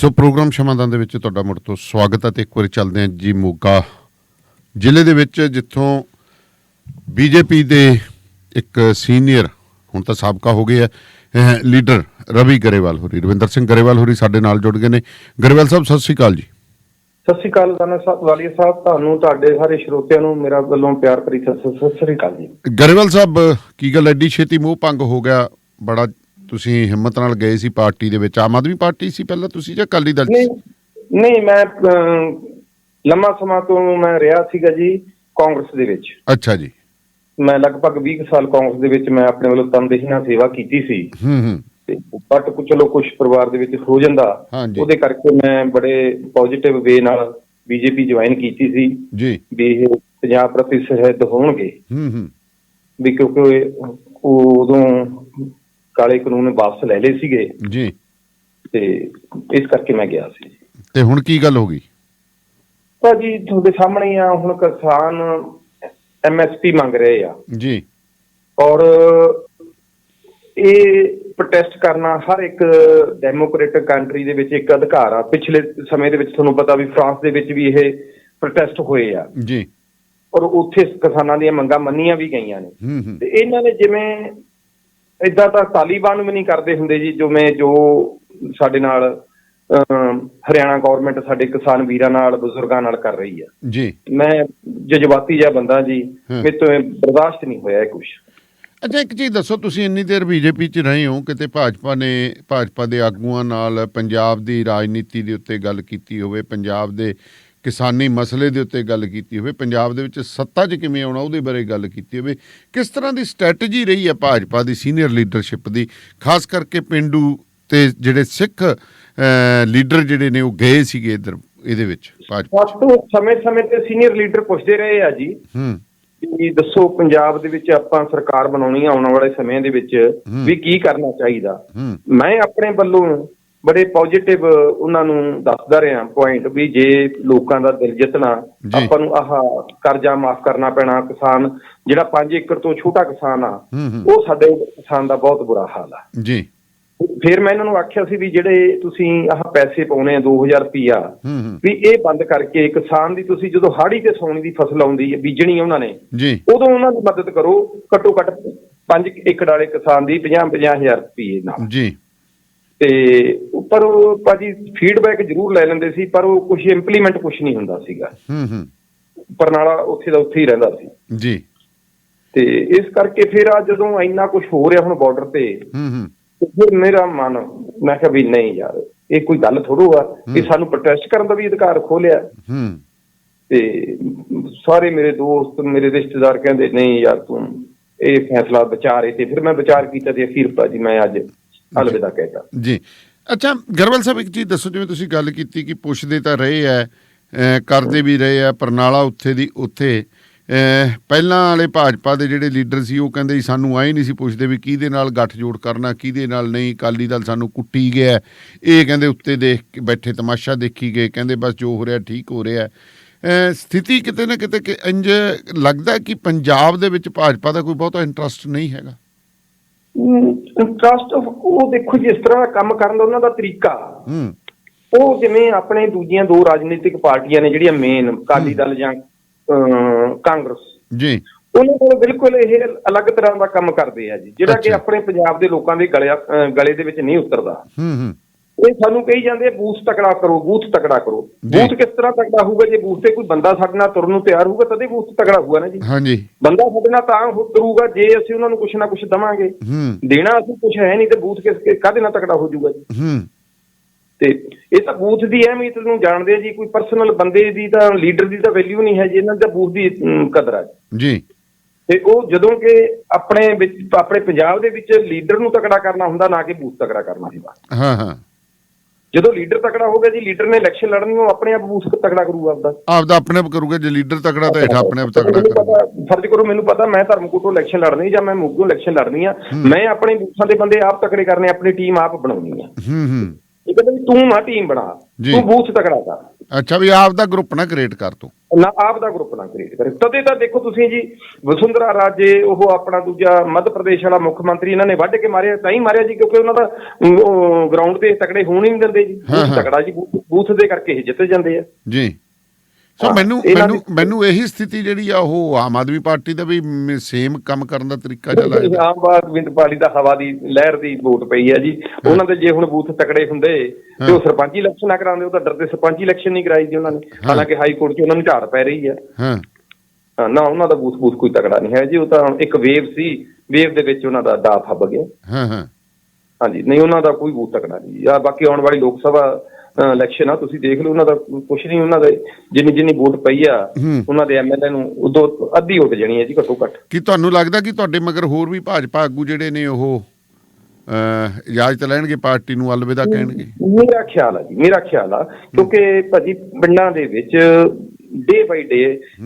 ਸੋ programme ਸ਼ਮਾਦਾਨ ਦੇ ਵਿੱਚ ਤੁਹਾਡਾ ਮੁੜ ਤੋਂ ਸਵਾਗਤ ਹੈ ਤੇ ਇੱਕ ਵਾਰੀ ਚੱਲਦੇ ਹਾਂ ਜੀ ਮੋਗਾ ਜ਼ਿਲ੍ਹੇ ਦੇ ਵਿੱਚ ਜਿੱਥੋਂ ਬੀਜੇਪੀ ਦੇ ਇੱਕ ਸੀਨੀਅਰ ਹੁਣ ਤਾਂ ਸਾਬਕਾ ਹੋ ਗਏ ਹੈ ਲੀਡਰ ਰਵੀ ਗਰੇਵਾਲ ਹੋਰੀ ਰਵਿੰਦਰ ਸਿੰਘ ਗਰੇਵਾਲ ਹੋਰੀ ਸਾਡੇ ਨਾਲ ਜੁੜ ਗਏ ਨੇ। ਗਰੇਵਾਲ ਸਾਹਿਬ ਸਤਿ ਸ਼੍ਰੀ ਅਕਾਲ ਜੀ। ਸਤਿ ਸ਼੍ਰੀ ਅਕਾਲ ਦਾਨਾ ਸਾਹਿਬ ਵਾਲੀਆ ਸਾਹਿਬ ਤੁਹਾਨੂੰ ਤੁਹਾਡੇ ਸਾਰੇ ਸਰੋਤਿਆਂ ਨੂੰ ਮੇਰਾ ਵੱਲੋਂ ਪਿਆਰ ਭਰੀ ਸਤਿ ਸਤਿ ਸ਼੍ਰੀ ਅਕਾਲ ਜੀ। ਗਰੇਵਾਲ ਸਾਹਿਬ ਕੀ ਗੱਲ ਐਡੀ ਛੇਤੀ ਮੋਹ ਭੰਗ ਹੋ ਗਿਆ ਬੜਾ ਤੁਸੀਂ ਹਿੰਮਤ ਨਾਲ ਗਏ ਸੀ ਪਾਰਟੀ ਦੇ ਵਿੱਚ? ਆਮ ਆਦਮੀ ਪਾਰਟੀ ਸੀ ਪਹਿਲਾਂ ਤੁਸੀਂ ਜਾਂ ਅਕਾਲੀ ਦਲ ਨਹੀਂ ਨਹੀਂ ਮੈਂ ਲੰਮਾ ਸਮਾਂ ਤੋਂ ਮੈਂ ਰਿਹਾ ਸੀਗਾ ਜੀ ਕਾਂਗਰਸ ਦੇ ਵਿੱਚ। ਅੱਛਾ ਜੀ। ਮੈਂ ਲਗਭਗ 20 ਕੁ ਸਾਲ ਕਾਂਗਰਸ ਦੇ ਵਿੱਚ ਮੈਂ ਆਪਣੇ ਵੱਲੋਂ ਤਨਦੇਹੀ ਨਾਲ ਸੇਵਾ ਕੀਤੀ ਸੀ। ਹੂੰ ਹੂੰ। ਤੇ ਬਟ ਕੁ ਚਲੋ ਕੁਝ ਪਰਿਵਾਰ ਦੇ ਵਿੱਚ ਹੋ ਜਾਂਦਾ। ਉਹਦੇ ਕਰਕੇ ਮੈਂ ਬੜੇ ਪੋਜ਼ਿਟਿਵ ਵੇ ਨਾਲ ਬੀਜੇਪੀ ਜੁਆਇਨ ਕੀਤੀ ਸੀ। ਜੀ। ਵੀ ਇਹ ਪੰਜਾਬ ਪ੍ਰਤੀ ਸਹਿਦ ਹੋਣਗੇ। ਹੂੰ ਹੂੰ। ਵੀ ਕਿਉਂਕਿ ਉਹ ਉਦੋਂ ਕਾਲੇ ਕਾਨੂੰਨ ਵਾਪਸ ਲੈ ਲਏ ਸੀਗੇ। ਜੀ। ਤੇ ਇਸ ਕਰਕੇ ਮੈਂ ਗਿਆ ਸੀ। ਤੇ ਹੁਣ ਕੀ ਗੱਲ ਹੋ ਗਈ? ਭਾਜੀ ਤੁਹਾਡੇ ਸਾਹਮਣੇ ਆ ਹੁਣ ਕਿਸਾਨ ਐਮਐਸਪੀ ਮੰਗ ਰਹੇ ਆ। ਜੀ। ਔਰ ਇਹ ਪ੍ਰੋਟੈਸਟ ਕਰਨਾ ਹਰ ਇੱਕ ਡੈਮੋਕ੍ਰੈਟਿਕ ਕੰਟਰੀ ਦੇ ਵਿੱਚ ਇੱਕ ਅਧਿਕਾਰ ਆ। ਪਿਛਲੇ ਸਮੇਂ ਦੇ ਵਿੱਚ ਤੁਹਾਨੂੰ ਪਤਾ ਵੀ ਫਰਾਂਸ ਦੇ ਵਿੱਚ ਵੀ ਇਹ ਪ੍ਰੋਟੈਸਟ ਹੋਏ ਆ। ਜੀ। ਔਰ ਉੱਥੇ ਕਿਸਾਨਾਂ ਦੀਆਂ ਮੰਗਾਂ ਮੰਨੀਆਂ ਵੀ ਗਈਆਂ ਨੇ। ਤੇ ਇਹਨਾਂ ਨੇ ਜਿਵੇਂ ਇਦਾਂ ਤਾਂ ਤਾਲੀਬਾਨ ਵੀ ਨਹੀਂ ਕਰਦੇ ਹੁੰਦੇ ਜੀ ਜਿਵੇਂ ਜੋ ਸਾਡੇ ਨਾਲ ਹਰਿਆਣਾ ਗਵਰਨਮੈਂਟ ਸਾਡੇ ਕਿਸਾਨ ਵੀਰਾਂ ਨਾਲ ਬਜ਼ੁਰਗਾਂ ਨਾਲ ਕਰ ਰਹੀ ਆ। ਜੀ। ਮੈਂ ਜਜ਼ਬਾਤੀ ਜਿਹਾ ਬੰਦਾ ਜੀ। ਮੇਰੇ ਤੋਂ ਬਰਦਾਸ਼ਤ ਨਹੀਂ ਹੋਇਆ ਇਹ ਕੁਝ ਅੱਛਾ ਇੱਕ ਚੀਜ਼ ਦੱਸੋ ਤੁਸੀਂ ਇੰਨੀ ਦੇਰ ਬੀਜੇਪੀ 'ਚ ਰਹੇ ਹੋ ਕਿਤੇ ਭਾਜਪਾ ਨੇ ਭਾਜਪਾ ਦੇ ਆਗੂਆਂ ਨਾਲ ਪੰਜਾਬ ਦੀ ਰਾਜਨੀਤੀ ਦੇ ਉੱਤੇ ਗੱਲ ਕੀਤੀ ਹੋਵੇ ਪੰਜਾਬ ਦੇ ਕਿਸਾਨੀ ਮਸਲੇ ਦੇ ਉੱਤੇ ਗੱਲ ਕੀਤੀ ਹੋਵੇ ਪੰਜਾਬ ਦੇ ਵਿੱਚ ਸੱਤਾ 'ਚ ਕਿਵੇਂ ਆਉਣਾ ਉਹਦੇ ਬਾਰੇ ਗੱਲ ਕੀਤੀ ਹੋਵੇ ਕਿਸ ਤਰ੍ਹਾਂ ਦੀ ਸਟ੍ਰੈਟਜੀ ਰਹੀ ਹੈ ਭਾਜਪਾ ਦੀ ਸੀਨੀਅਰ ਲੀਡਰਸ਼ਿਪ ਦੀ? ਖਾਸ ਕਰਕੇ ਪਿੰਡੂ ਤੇ ਜਿਹੜੇ ਸਿੱਖ ਲੀਡਰ ਜਿਹੜੇ ਨੇ ਉਹ ਗਏ ਸੀਗੇ ਇਧਰ ਇਹਦੇ ਵਿੱਚ ਭਾਜਪਾ ਸਾਤੋਂ ਸਮੇਂ-ਸਮੇਂ ਤੇ ਸੀਨੀਅਰ ਲੀਡਰ ਪੁੱਛਦੇ ਰਹੇ ਆ ਜੀ। ਹੂੰ। ਵੀ ਦੱਸੋ ਪੰਜਾਬ ਦੇ ਵਿੱਚ ਆਪਾਂ ਸਰਕਾਰ ਬਣਾਉਣੀ ਆਉਣ ਵਾਲੇ ਸਮੇਂ ਦੇ ਵਿੱਚ। ਵੀ ਕੀ ਕਰਨਾ ਚਾਹੀਦਾ? ਮੈਂ ਆਪਣੇ ਵੱਲੋਂ ਬੜੇ ਪੋਜ਼ਿਟਿਵ ਉਹਨਾਂ ਨੂੰ ਦੱਸਦਾ ਰਿਹਾ ਪੁਆਇੰਟ ਵੀ ਜੇ ਲੋਕਾਂ ਦਾ ਦਿਲ ਜਿੱਤਣਾ। ਆਪਾਂ ਨੂੰ ਆਹ ਕਰਜ਼ਾ ਮਾਫ ਕਰਨਾ ਪੈਣਾ ਕਿਸਾਨ ਜਿਹੜਾ 5 ਏਕੜ ਤੋਂ ਛੋਟਾ ਕਿਸਾਨ ਆ ਉਹ ਸਾਡੇ ਕਿਸਾਨ ਦਾ ਬਹੁਤ ਬੁਰਾ ਹਾਲ ਆ। ਜੀ। ਫਿਰ ਮੈਂ ਇਹਨਾਂ ਨੂੰ ਆਖਿਆ ਸੀ ਵੀ ਜਿਹੜੇ ਤੁਸੀਂ ਆਹ ਪੈਸੇ ਪਾਉਣੇ ਆ 2000 ਰੁਪਿਆ ਵੀ ਇਹ ਬੰਦ ਕਰਕੇ ਕਿਸਾਨ ਦੀ ਤੁਸੀਂ ਜਦੋਂ ਹਾੜੀ ਤੇ ਸੌਣੀ ਦੀ ਫਸਲ ਆਉਂਦੀ ਹੈ ਬੀਜਣੀ ਉਹਨਾਂ ਨੇ ਜੀ। ਉਦੋਂ ਉਹਨਾਂ ਦੀ ਮਦਦ ਕਰੋ ਘੱਟੋ ਘੱਟ 5 ਏਕੜ ਵਾਲੇ ਕਿਸਾਨ ਦੀ 50 50000 ਰੁਪਏ ਨਾਲ। ਜੀ। ਤੇ ਪਰ ਉਹ ਭਾਜੀ ਫੀਡਬੈਕ ਜ਼ਰੂਰ ਲੈ ਲੈਂਦੇ ਸੀ ਪਰ ਉਹ ਕੁਝ ਇੰਪਲੀਮੈਂਟ ਕੁਝ ਨਹੀਂ ਹੁੰਦਾ ਸੀਗਾ। ਹੂੰ ਹੂੰ। ਪਰਨਾਲਾ ਉੱਥੇ ਦਾ ਉੱਥੇ ਹੀ ਰਹਿੰਦਾ ਸੀ। ਜੀ। ਤੇ ਇਸ ਕਰਕੇ ਫਿਰ ਆ ਜਦੋਂ ਇੰਨਾ ਕੁਝ ਹੋ ਰਿਹਾ ਹੁਣ ਬਾਰਡਰ ਤੇ ਹੂੰ ਹੂੰ। ਫਿਰ ਮੇਰਾ ਮਨ ਮੈਂ ਕਿਹਾ ਵੀ ਨਹੀਂ ਯਾਰ ਇਹ ਕੋਈ ਗੱਲ ਥੋੜੋ ਆ ਕਿ ਸਾਨੂੰ ਪ੍ਰੋਟੈਸਟ ਕਰਨ ਦਾ ਵੀ ਅਧਿਕਾਰ ਖੋਲਿਆ। ਹੂੰ। ਤੇ ਸਾਰੇ ਮੇਰੇ ਦੋਸਤ ਮੇਰੇ ਰਿਸ਼ਤੇਦਾਰ ਕਹਿੰਦੇ ਨਹੀਂ ਯਾਰ ਤੂੰ ਇਹ ਫੈਸਲਾ ਵਿਚਾਰੇ ਤੇ ਫਿਰ ਮੈਂ ਵਿਚਾਰ ਕੀਤਾ ਤੇ ਅਖੀਰ ਭਾਜੀ ਮੈਂ ਅੱਜ ਅਲਵਿਦਾ ਕਹਿਤਾ। ਜੀ। ਅੱਛਾ ਗਰਵਲ ਸਾਹਿਬ ਇੱਕ ਚੀਜ਼ ਦੱਸੋ ਜਿਵੇਂ ਤੁਸੀਂ ਗੱਲ ਕੀਤੀ ਕਿ ਪੁੱਛਦੇ ਤਾਂ ਰਹੇ ਐ ਕਰਦੇ ਵੀ ਰਹੇ ਆ ਪਰਨਾਲਾ ਉੱਥੇ ਦੀ ਉੱਥੇ ਪਹਿਲਾਂ ਵਾਲੇ ਭਾਜਪਾ ਦੇ ਜਿਹੜੇ ਲੀਡਰ ਸੀ ਉਹ ਕਹਿੰਦੇ ਸਾਨੂੰ ਆਏ ਨਹੀਂ ਸੀ ਪੁੱਛਦੇ ਵੀ ਕਿਹਦੇ ਨਾਲ ਗੱਠਜੋੜ ਕਰਨਾ ਕਿਹਦੇ ਨਾਲ ਨਹੀਂ ਅਕਾਲੀ ਦਲ ਸਾਨੂੰ ਕੁੱਟੀ ਗਿਆ। ਇਹ ਕਹਿੰਦੇ ਉੱਤੇ ਦੇਖ ਕੇ ਬੈਠੇ ਤਮਾਸ਼ਾ ਦੇਖੀ ਗਏ ਕਹਿੰਦੇ ਬਸ ਜੋ ਹੋ ਰਿਹਾ ਠੀਕ ਹੋ ਰਿਹਾ। ਸਥਿਤੀ ਕਿਤੇ ਨਾ ਕਿਤੇ ਕਿ ਇੰਜ ਲੱਗਦਾ ਕਿ ਪੰਜਾਬ ਦੇ ਵਿੱਚ ਭਾਜਪਾ ਦਾ ਕੋਈ ਬਹੁਤਾ ਇੰਟਰਸਟ ਨਹੀਂ ਹੈਗਾ। ਇੰਟਰਸਟ ਉਹ ਦੇਖੋ ਜਿਸ ਤਰ੍ਹਾਂ ਦਾ ਕੰਮ ਕਰਨ ਦਾ ਉਹਨਾਂ ਦਾ ਤਰੀਕਾ। ਹੂੰ ਉਹ ਜਿਵੇਂ ਆਪਣੇ ਦੂਜੀਆਂ ਦੋ ਰਾਜਨੀਤਿਕ ਪਾਰਟੀਆਂ ਨੇ ਜਿਹੜੀਆਂ ਮੇਨ ਅਕਾਲੀ ਦਲ ਜਾਂ ਕਾਂਗਰਸ। ਜੀ। ਉਹਨਾਂ ਕੋਲ ਬਿਲਕੁਲ ਇਹ ਅਲੱਗ ਤਰ੍ਹਾਂ ਦਾ ਕੰਮ ਕਰਦੇ ਆ ਜੀ ਜਿਹੜਾ ਕਿ। ਆਪਣੇ ਪੰਜਾਬ ਦੇ ਲੋਕਾਂ ਦੇ ਗਲੇ ਗਲੇ ਦੇ ਵਿੱਚ ਨਹੀਂ ਉਤਰਦਾ। ਹੂੰ ਹੂੰ ਇਹ ਸਾਨੂੰ ਕਹੀ ਜਾਂਦੇ ਬੂਥ ਤਕੜਾ ਕਰੋ ਬੂਥ ਤਕੜਾ ਕਰੋ। ਬੂਥ ਕਿਸ ਤਰ੍ਹਾਂ ਤਕੜਾ ਹੋਊਗਾ? ਜੇ ਬੂਥ ਤੇ ਕੋਈ ਬੰਦਾ ਸਾਡੇ ਨਾਲ ਤੁਰਨ ਨੂੰ ਤਿਆਰ ਹੋਊਗਾ ਤਦੇ ਬੂਥ ਤਕੜਾ ਹੋਊਗਾ ਨਾ ਜੀ। ਹਾਂਜੀ। ਬੰਦਾ ਸਾਡੇ ਨਾਲ ਤਾਂ ਕਰੂਗਾ ਜੇ ਅਸੀਂ ਉਹਨਾਂ ਨੂੰ ਕੁਛ ਨਾ ਕੁਛ ਦਵਾਂਗੇ। ਹੂੰ। ਦੇਣਾ ਅਸੀਂ ਕੁਛ ਹੈ ਨਹੀਂ ਤੇ ਬੂਥ ਕਿਸ ਕਾਹਦੇ ਨਾਲ ਤਕੜਾ ਹੋ ਜਾਊਗਾ ਜੀ? ਹੂੰ। ਤੇ ਇਹ ਤਾਂ ਬੂਥ ਦੀ ਅਹਿਮੀਅਤ ਨੂੰ ਜਾਣਦੇ ਜੀ ਕੋਈ ਪਰਸਨਲ ਬੰਦੇ ਦੀ ਤਾਂ ਲੀਡਰ ਦੀ ਤਾਂ ਵੈਲਿਊ ਨਹੀਂ ਹੈ ਜੀ ਇਹਨਾਂ ਦਾ ਬੂਥ ਦੀ ਕਦਰ ਹੈ ਜੀ। ਤੇ ਉਹ ਜਦੋਂ ਕਿ ਆਪਣੇ ਵਿੱਚ ਆਪਣੇ ਪੰਜਾਬ ਦੇ ਵਿੱਚ ਲੀਡਰ ਨੂੰ ਤਕੜਾ ਕਰਨਾ ਹੁੰਦਾ ਨਾ ਕਿ ਬੂਥ ਤਕੜਾ ਕਰਨਾ ਹੁੰਦਾ। ਹਾਂ ਹਾਂ। ਜਦੋਂ ਲੀਡਰ ਤਕੜਾ ਹੋ ਗਿਆ ਜੀ ਲੀਡਰ ਨੇ ਇਲੈਕਸ਼ਨ ਲੜਨੀ ਉਹ ਆਪਣੇ ਆਪ ਬੂਥ ਤਕੜਾ ਕਰੂਗਾ ਆਪਦਾ। ਆਪਦਾ ਆਪਣੇ ਆਪ ਕਰੂਗਾ ਜੇ ਲੀਡਰ ਤਕੜਾ ਤਾਂ ਹੇਠਾਂ ਆਪਣੇ ਆਪ ਤਕੜਾ ਕਰੂਗਾ। ਫਰਜ਼ ਕਰੋ ਮੈਨੂੰ ਪਤਾ ਮੈਂ ਧਰਮਕੋਟ ਇਲੈਕਸ਼ਨ ਲੜਨੀ ਜਾਂ ਮੈਂ ਮੋਗੋਂ ਇਲੈਕਸ਼ਨ ਲੜਨੀ ਆ ਮੈਂ ਆਪਣੇ ਬੂਥਾਂ ਦੇ ਬੰਦੇ ਆਪ ਤਕੜੇ ਕਰਨੇ ਆਪਣੀ ਟੀਮ ਆਪ ਬਣਾਉਣੀ ਆ। ਹੂੰ ਹੂੰ। ਇਹ ਕਹਿੰਦਾ ਵੀ ਤੂੰ ਮਾ ਟੀਮ ਬਣਾ। ਤੂੰ ਬੂਥ ਤਕੜਾ ਕਰ। ਅੱਛਾ ਵੀ ਆਪ ਦਾ ਗਰੁੱਪ ਨਾ ਕ੍ਰੀਏਟ ਕਰ ਤੂੰ। ਨਾ ਆਪ ਦਾ ਗਰੁੱਪ ਨਾ ਕ੍ਰੀਏਟ ਕਰੇ। ਤਦੇ ਤਾਂ ਦੇਖੋ ਤੁਸੀਂ ਜੀ ਵਸੁੰਧਰਾ ਰਾਜੇ ਉਹ ਆਪਣਾ ਦੂਜਾ ਮੱਧ ਪ੍ਰਦੇਸ਼ ਵਾਲਾ ਮੁੱਖ ਮੰਤਰੀ ਇਹਨਾਂ ਨੇ ਵੱਢ ਕੇ ਮਾਰਿਆ ਤਾਂ ਹੀ ਮਾਰਿਆ ਜੀ ਕਿਉਂਕਿ ਉਹਨਾਂ ਦਾ ਗਰਾਊਂਡ ਤੇ ਤਕੜੇ ਹੋਣ ਹੀ ਨਹੀਂ ਦਿੰਦੇ ਜੀ। ਹਾਂ, ਹਾਂ। ਤਕੜਾ ਜੀ ਬੂਥ- ਦੇ ਕਰਕੇ ਇਹ ਜਿੱਤ ਜਾਂਦੇ ਆ। ਜੀ। ਸੋ ਮੈਨੂੰ ਮੈਨੂੰ ਮੈਨੂੰ ਇਹੀ ਸਥਿਤੀ ਜਿਹੜੀ ਆ ਉਹ ਆਮ ਆਦਮੀ ਪਾਰਟੀ ਦਾ ਵੀ ਸੇਮ ਕੰਮ ਕਰਨ ਦਾ ਤਰੀਕਾ ਜਿਹਾ ਲੱਗਦਾ ਆਮ ਆਦਮੀ ਪਾਰਟੀ ਦਾ ਹਵਾ ਦੀ ਲਹਿਰ ਦੀ ਵੋਟ ਪਈ ਹੈ ਜੀ। ਉਹਨਾਂ ਦੇ ਜੇ ਹੁਣ ਬੂਥ ਤਕੜੇ ਹੁੰਦੇ ਤੇ ਉਹ ਸਰਪੰਚੀ ਇਲੈਕਸ਼ਨ ਨਾ ਕਰਾਉਂਦੇ ਉਹ ਤਾਂ ਡਰਦੇ ਸਰਪੰਚੀ ਇਲੈਕਸ਼ਨ ਨਹੀਂ ਕਰਾਈ ਜੀ ਉਹਨਾਂ ਨੇ। ਹਾਲਾਂਕਿ ਹਾਈ ਕੋਰਟ 'ਚ ਉਹਨਾਂ ਨੂੰ ਝਾੜ ਪੈ ਰਹੀ ਹੈ। ਨਾ ਉਹਨਾਂ ਦਾ ਬੂਥ ਬੂਥ ਕੋਈ ਤਕੜਾ ਨਹੀਂ ਹੈ ਜੀ ਉਹ ਤਾਂ ਇੱਕ ਵੇਵ ਸੀ ਵੇਵ ਦੇ ਵਿੱਚ ਉਹਨਾਂ ਦਾ ਦਾ ਫੱਬ ਗਿਆ। ਹਾਂ ਹਾਂ। ਹਾਂਜੀ ਨਹੀਂ ਉਹਨਾਂ ਦਾ ਕੋਈ ਬੂਥ ਤਕੜਾ ਨਹੀਂ। ਆ ਬਾਕੀ ਆਉਣ ਵਾਲੀ ਲੋਕ ਸਭਾ ਇਲੈਕਸ਼ਨ ਆ ਤੁਸੀਂ ਦੇਖ ਲਓ ਉਹਨਾਂ ਦਾ ਕੁਛ ਨਹੀਂ ਉਹਨਾਂ ਦੇ ਜਿੰਨੀ ਜਿੰਨੀ ਵੋਟ ਪਈ ਆ। ਉਹਨਾਂ ਦੇ ਐਮਐਲਏ ਨੂੰ ਉਦੋਂ ਅੱਧੀ ਵੋਟ ਜਣੀ ਹੈ ਜੀ ਘੱਟੋ ਘੱਟ। ਕੀ ਤੁਹਾਨੂੰ ਲੱਗਦਾ ਕਿ ਤੁਹਾਡੇ ਮਗਰ ਹੋਰ ਵੀ ਭਾਜਪਾ ਆਗੂ ਜਿਹੜੇ ਨੇ ਉਹ ਇਜਾਜ਼ਤ ਲੈਣਗੇ ਪਾਰਟੀ ਨੂੰ ਅਲਵਿਦਾ ਕਹਿਣਗੇ? ਮੇਰਾ ਖਿਆਲ ਆ ਜੀ ਮੇਰਾ ਖਿਆਲ ਆ ਕਿਉਂਕਿ ਭਾਜੀ ਪਿੰਡਾਂ ਦੇ ਵਿੱਚ ਡੇ ਬਾਈ ਡੇ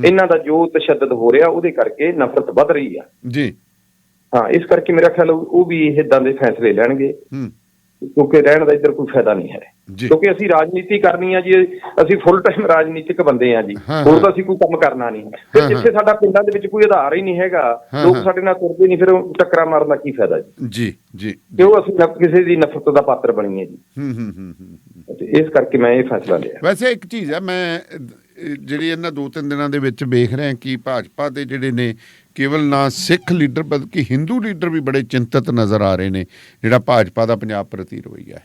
ਇਹਨਾਂ ਦਾ ਜੋ ਤਸ਼ੱਦਦ ਹੋ ਰਿਹਾ ਉਹਦੇ ਕਰਕੇ ਨਫ਼ਰਤ ਵੱਧ ਰਹੀ ਆ। ਜੀ। ਹਾਂ ਇਸ ਕਰਕੇ ਮੇਰਾ ਖਿਆਲ ਉਹ ਵੀ ਇਦਾਂ ਦੇ ਫੈਸਲੇ ਲੈਣਗੇ। ਕਿਉਂਕਿ ਰਹਿਣ ਦਾ ਇੱਧਰ ਕੋਈ ਫਾਇਦਾ ਨਹੀਂ ਹੈ। ਕਿਉਂਕਿ ਅਸੀਂ ਰਾਜਨੀਤੀ ਕਰਨੀ ਆ ਜੀ ਅਸੀਂ ਫੁੱਲ ਟਾਈਮ ਰਾਜਨੀਤਿਕ ਬੰਦੇ ਆ ਜੀ। ਹੋਰ। ਤਾਂ ਅਸੀਂ ਕੋਈ ਕੰਮ ਕਰਨਾ ਨਹੀਂ ਫਿਰ। ਜਿੱਥੇ ਸਾਡਾ ਪਿੰਡਾਂ ਦੇ ਵਿੱਚ ਕੋਈ ਆਧਾਰ ਹੀ ਨਹੀਂ ਹੈਗਾ ਲੋਕ। ਸਾਡੇ ਨਾਲ ਤੁਰਦੇ ਨਹੀਂ ਫਿਰ ਟੱਕਰਾਂ ਮਾਰਨ ਦਾ ਕੀ ਫਾਇਦਾ ਜੀ? ਜੀ ਜੀ। ਕਿਉਂ ਅਸੀਂ ਕਿਸੇ ਦੀ ਨਫ਼ਰਤ ਦਾ ਪਾਤਰ ਬਣੀਏ ਜੀ। ਹੂੰ ਹੂੰ ਹੂੰ ਇਸ ਕਰਕੇ ਮੈਂ ਇਹ ਫੈਸਲਾ ਲਿਆ। ਵੈਸੇ ਇੱਕ ਚੀਜ਼ ਹੈ ਮੈਂ ਜਿਹੜੀ ਇਹਨਾਂ ਦੋ ਤਿੰਨ ਦਿਨਾਂ ਦੇ ਵਿੱਚ ਵੇਖ ਰਿਹਾ ਕਿ ਭਾਜਪਾ ਦੇ ਜਿਹੜੇ ਨੇ ਕੇਵਲ ਨਾ ਸਿੱਖ ਲੀਡਰ ਬਲਕਿ ਹਿੰਦੂ ਲੀਡਰ ਵੀ ਬੜੇ ਚਿੰਤਤ ਨਜ਼ਰ ਆ ਰਹੇ ਨੇ ਜਿਹੜਾ ਭਾਜਪਾ ਦਾ ਪੰਜਾਬ ਪ੍ਰਤੀ ਰਵੱਈਆ ਹੈ।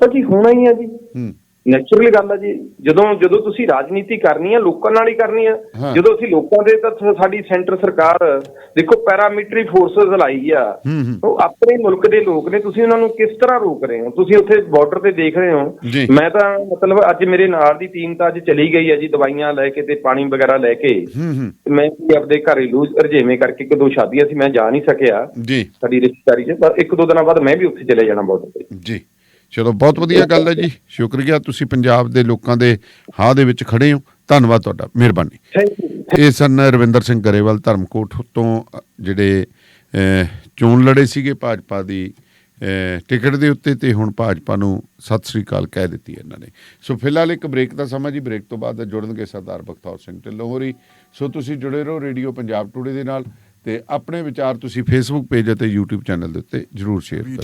ਤਾਂ ਜੀ ਹੋਣਾ ਹੀ ਆ ਜੀ। ਹੂੰ। ਨੈਚੁਰਲ ਗੱਲ ਆ ਜੀ ਜਦੋਂ ਜਦੋਂ ਤੁਸੀਂ ਰਾਜਨੀਤੀ ਕਰਨੀ ਆ ਲੋਕਾਂ ਨਾਲ ਹੀ ਕਰਨੀ ਆ। ਹਾਂ। ਜਦੋਂ ਅਸੀਂ ਲੋਕਾਂ ਦੇ ਤਾਂ ਸਾਡੀ ਸੈਂਟਰ ਸਰਕਾਰ ਦੇਖੋ ਪੈਰਾਮਿਲਟਰੀ ਫੋਰਸਸ ਲਾਈ ਆ। ਹੂੰ ਹੂੰ। ਉਹ ਆਪਣੇ ਮੁਲਕ ਦੇ ਲੋਕ ਨੇ ਤੁਸੀਂ ਉਹਨਾਂ ਨੂੰ ਕਿਸ ਤਰ੍ਹਾਂ ਰੋਕ ਰਹੇ ਹੋ? ਤੁਸੀਂ ਉੱਥੇ ਬਾਰਡਰ ਤੇ ਦੇਖ ਰਹੇ। ਹੋ। ਮੈਂ ਤਾਂ ਮਤਲਬ ਅੱਜ ਮੇਰੇ ਨਾਲ ਦੀ ਟੀਮ ਤਾਂ ਅੱਜ ਚਲੀ ਗਈ ਹੈ ਜੀ ਦਵਾਈਆਂ ਲੈ ਕੇ ਤੇ ਪਾਣੀ ਵਗੈਰਾ ਲੈ ਕੇ। ਹੂੰ ਹੂੰ। ਮੈਂ ਵੀ ਆਪਦੇ ਘਰੇਲੂ ਰਜੇਵੇਂ ਕਰਕੇ ਇੱਕ ਦੋ ਸ਼ਾਦੀਆਂ ਸੀ ਮੈਂ ਜਾ ਨਹੀਂ ਸਕਿਆ। ਜੀ। ਸਾਡੀ ਰਿਸ਼ਤੇਦਾਰੀ 'ਚ ਪਰ ਇੱਕ ਦੋ ਦਿਨਾਂ ਬਾਅਦ ਮੈਂ ਵੀ ਉੱਥੇ ਚਲੇ ਜਾਣਾ ਬਾਰਡਰ ਤੇ। ਜੀ। ਚਲੋ ਬਹੁਤ ਵਧੀਆ ਗੱਲ ਹੈ ਜੀ। ਸ਼ੁਕਰੀਆ ਤੁਸੀਂ ਪੰਜਾਬ ਦੇ ਲੋਕਾਂ ਦੇ ਹਾਂ ਦੇ ਵਿੱਚ ਖੜੇ ਹੋ। ਧੰਨਵਾਦ ਤੁਹਾਡਾ। ਮਿਹਰਬਾਨੀ। ਥੈਂਕ ਯੂ ਇਹ ਸਨ ਰਵਿੰਦਰ ਸਿੰਘ ਗਰੇਵਾਲ ਧਰਮਕੋਟ ਤੋਂ ਜਿਹੜੇ ਚੋਣ ਲੜੇ ਸੀਗੇ ਭਾਜਪਾ ਦੀ ਟਿਕਟ ਦੇ ਉੱਤੇ ਤੇ ਹੁਣ ਭਾਜਪਾ ਨੂੰ ਸਤਿ ਸ੍ਰੀ ਅਕਾਲ ਕਹਿ ਦਿੱਤੀ ਇਹਨਾਂ ਨੇ। ਸੋ ਫਿਲਹਾਲ ਇੱਕ ਬ੍ਰੇਕ ਦਾ ਸਮਾਂ ਜੀ। ਬ੍ਰੇਕ ਤੋਂ ਬਾਅਦ ਜੁੜਨਗੇ ਸਰਦਾਰ ਬਖਤੌਰ ਸਿੰਘ ਢਿੱਲੋਂ ਹੋਰੀ। ਸੋ ਤੁਸੀਂ ਜੁੜੇ ਰਹੋ ਰੇਡੀਓ ਪੰਜਾਬ ਟੂਡੇ ਦੇ ਨਾਲ ਤੇ ਆਪਣੇ ਵਿਚਾਰ ਤੁਸੀਂ ਫੇਸਬੁੱਕ ਪੇਜ ਅਤੇ YouTube ਚੈਨਲ ਦੇ ਉੱਤੇ ਜਰੂਰ ਸ਼ੇਅਰ ਕਰੋ